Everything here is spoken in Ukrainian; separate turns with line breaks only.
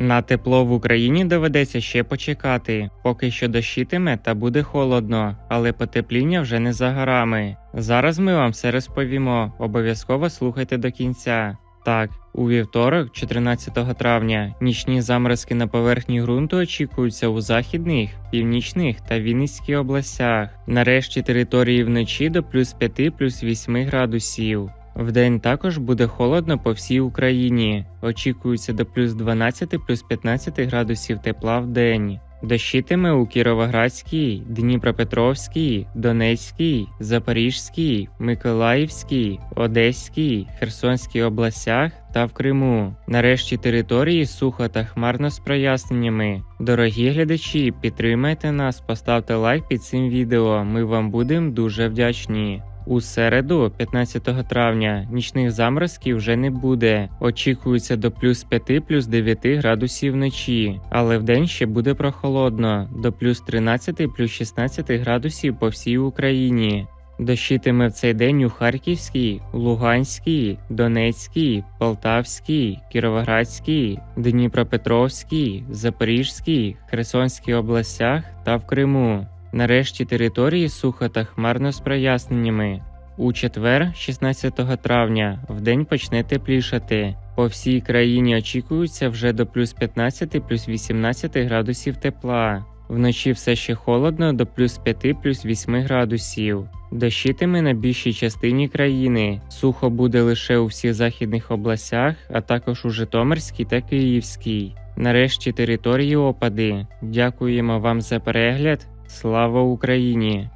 На тепло в Україні доведеться ще почекати, поки що дощитиме та буде холодно, але потепління вже не за горами. Зараз ми вам все розповімо. Обов'язково слухайте до кінця. Так, у вівторок, 14 травня, нічні заморозки на поверхні ґрунту очікуються у західних, північних та Вінницькій областях. Нарешті території вночі до плюс 5 плюс 8 градусів. Вдень також буде холодно по всій Україні. Очікується до плюс 12 плюс 15 градусів тепла в день. Дощитиме у Кіровоградській, Дніпропетровській, Донецькій, Запорізькій, Миколаївській, Одеській, Херсонській областях та в Криму. Нарешті території сухо та хмарно з проясненнями. Дорогі глядачі, підтримайте нас, поставте лайк під цим відео. Ми вам будемо дуже вдячні. У середу, 15 травня, нічних заморозків вже не буде. Очікується до плюс 5 плюс 9 градусів вночі, але вдень ще буде прохолодно до плюс 13 плюс 16 градусів по всій Україні. Дощитиме в цей день у Харківській, Луганській, Донецькій, Полтавській, Кіровоградській, Дніпропетровській, Запорізькій, Херсонській областях та в Криму. Нарешті території сухо та хмарно з проясненнями. У четвер, 16 травня, вдень почне теплішати. По всій країні очікується вже до плюс 15 плюс 18 градусів тепла. Вночі все ще холодно до плюс 5 плюс 8 градусів. Дощитиме на більшій частині країни. Сухо буде лише у всіх західних областях, а також у Житомирській та Київській. Нарешті території опади. Дякуємо вам за перегляд. Слава Україні!